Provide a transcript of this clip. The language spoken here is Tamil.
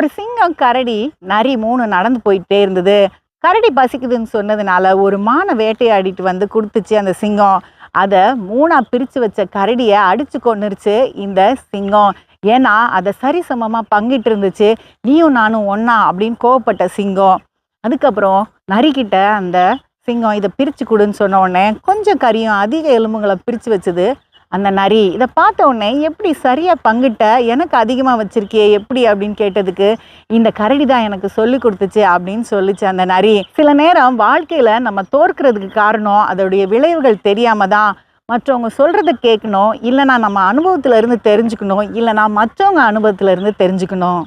ஒரு சிங்கம் கரடி நரி மூணு நடந்து போயிட்டே இருந்தது. கரடி பசிக்குதுன்னு சொன்னதுனால ஒரு மானை வேட்டையாடிட்டு வந்து கொடுத்துச்சு அந்த சிங்கம். அதை மூணாக பிரித்து வச்ச கரடியை அடித்து கொன்னுருச்சு இந்த சிங்கம். ஏன்னா அதை சரிசமமாக பங்கிட்டு இருந்துச்சு. நீயும் நானும் ஒன்றா அப்படின்னு கோவப்பட்ட சிங்கம். அதுக்கப்புறம் நரிக்கிட்ட அந்த சிங்கம் இதை பிரித்து கொடுன்னு சொன்ன உடனே கொஞ்சம் கறியும் அதிக எலும்புகளை பிரித்து வச்சது. அந்த நரி இதை பார்த்த உடனே எப்படி சரியாக பங்கிட்ட? எனக்கு அதிகமாக வச்சிருக்கியே எப்படி? அப்படின்னு கேட்டதுக்கு இந்த கரடி தான் எனக்கு சொல்லி கொடுத்துச்சு அப்படின்னு சொல்லிச்சு அந்த நரி. சில நேரம் வாழ்க்கையில் நம்ம தோற்கிறதுக்கு காரணம் அதோடைய விளைவுகள் தெரியாமல் தான் மற்றவங்க சொல்கிறத கேட்கணும் இல்லைனா நம்ம அனுபவத்திலேருந்து தெரிஞ்சுக்கணும் இல்லைனா மற்றவங்க அனுபவத்திலேருந்து தெரிஞ்சுக்கணும்.